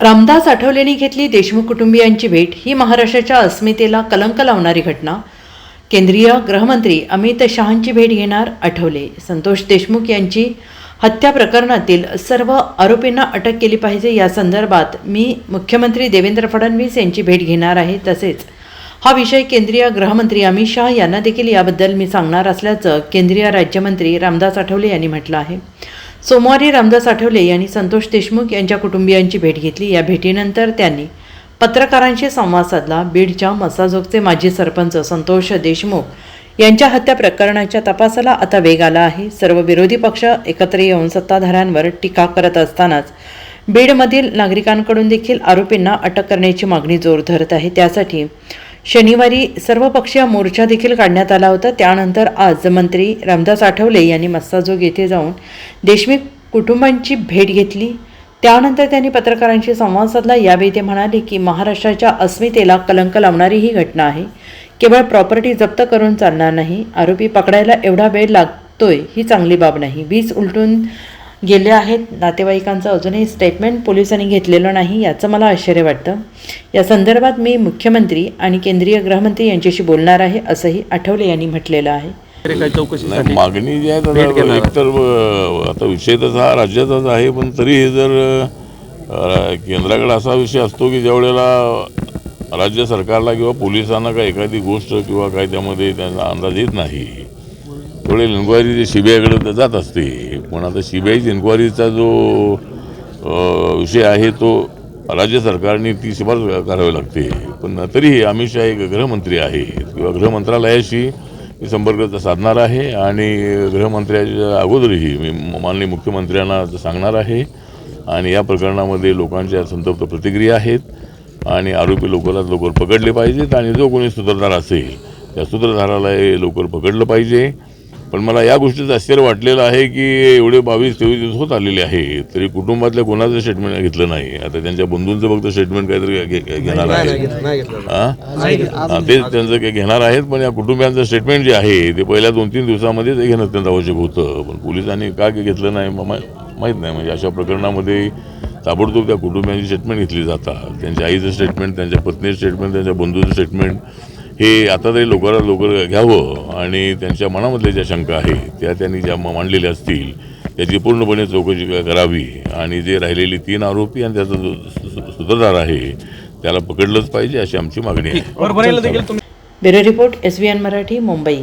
रामदास आठवलेंनी घेतली देशमुख कुटुंबियांची भेट ही महाराष्ट्राच्या अस्मितेला कलंक लावणारी घटना. केंद्रीय गृहमंत्री अमित शहांची भेट घेणार आठवले. संतोष देशमुख यांची हत्या प्रकरणातील सर्व आरोपींना अटक केली पाहिजे या संदर्भात मी मुख्यमंत्री देवेंद्र फडणवीस यांची भेट घेणार आहे तसेच हा विषय केंद्रीय गृहमंत्री अमित शहा यांना देखील याबद्दल मी सांगणार असल्याचं केंद्रीय राज्यमंत्री रामदास आठवले यांनी म्हटलं आहे. सोमवारी रामदास आठवले यांनी संतोष देशमुख यांच्या कुटुंबियांची भेट घेतली. या भेटीनंतर त्यांनी पत्रकारांशी संवाद साधला. बीडच्या मसाजोगचे माजी सरपंच संतोष देशमुख यांच्या हत्या प्रकरणाच्या तपासाला आता वेग आला आहे. सर्व विरोधी पक्ष एकत्र येऊन सत्ताधाऱ्यांवर टीका करत असतानाच बीडमधील नागरिकांकडून देखील आरोपींना अटक करण्याची मागणी जोर धरत आहे. त्यासाठी शनिवारी सर्वपक्षीय मोर्चा देखील काढण्यात आला होता. त्यानंतर आज मंत्री रामदास आठवले यांनी मस्साजोग येथे जाऊन देशमुख कुटुंबांची भेट घेतली. त्यानंतर त्यांनी पत्रकारांशी संवाद साधला. यावेळी ते म्हणाले की महाराष्ट्राच्या अस्मितेला कलंक लावणारी ही घटना आहे. केवळ प्रॉपर्टी जप्त करून चालणार नाही. आरोपी पकडायला एवढा वेळ लागतोय ही चांगली बाब नाही. वीज उलटून गेले आहेत नातेवाईकांचं अजूनही स्टेटमेंट पोलिसांनी घेतलेलं नाही याचं मला आश्चर्य वाटतं या संदर्भात मी मुख्यमंत्री आणि केंद्रीय गृहमंत्री यांच्याशी बोलणार आहे असंही आठवले यांनी म्हटलेलं आहे नाही मागणी जी आहे भेट घेणार. एकतर अ, आता विषय तसा हा राज्याचाच आहे पण तरीही जर अ, केंद्राकडे असा विषय असतो की ज्यावेळेला राज्य सरकारला किंवा पोलिसांना काही एखादी गोष्ट किंवा काही त्यामध्ये त्यांना अंदाज येत नाही थोडे इन्क्वायरी ते सी बी आयकडे जात असते. पण आता सी बी आयची इन्क्वायरीचा जो विषय आहे तो राज्य सरकारने ती शिफारस करावी लागते. पण तरीही अमित शहा एक गृहमंत्री आहेत किंवा गृहमंत्रालयाशी मी संपर्क साधणार आहे आणि गृहमंत्र्याच्या अगोदरही मी माननीय मुख्यमंत्र्यांना सांगणार आहे. आणि या प्रकरणामध्ये लोकांच्या संतप्त प्रतिक्रिया आहेत आणि आरोपी लवकरात लवकर पकडले पाहिजेत आणि जो कोणी सूत्रधार असेल त्या सूत्रधाराला हे लवकर पकडलं पाहिजे. पण मला या गोष्टीचं आश्चर्य वाटलेलं आहे की एवढे बावीस तेवीस दिवस होत आलेले आहे तरी कुटुंबातल्या कोणाचं स्टेटमेंट घेतलं नाही. आता त्यांच्या बंधूंचं फक्त स्टेटमेंट काहीतरी घेणार आहे. घेतलं. नाही घेतलं. तेच त्यांचं काही घेणार आहेत पण या कुटुंबियांचं स्टेटमेंट जे आहे ते पहिल्या दोन तीन दिवसामध्ये ते घेणं अत्यंत आवश्यक होतं. पण पोलिसांनी का काही घेतलं नाही माहीत नाही. म्हणजे अशा प्रकरणामध्ये ताबडतोब त्या कुटुंबियांची स्टेटमेंट घेतली जातात. त्यांच्या आईचं स्टेटमेंट त्यांच्या पत्नीचं स्टेटमेंट त्यांच्या बंधूचं स्टेटमेंट हे आता तरी लवकरात लवकर घ्यावं आणि त्यांच्या मनामधल्या ज्या शंका आहेत त्या त्यांनी ज्या मांडलेल्या असतील त्याची पूर्णपणे चौकशी क- करावी. आणि जे राहिलेले तीन आरोपी आणि त्याचा जो सूत्रधार आहे त्याला पकडलंच पाहिजे अशी आमची मागणी आहे. परभणीला देखील तुम्ही bureau report S Marathi Mumbai.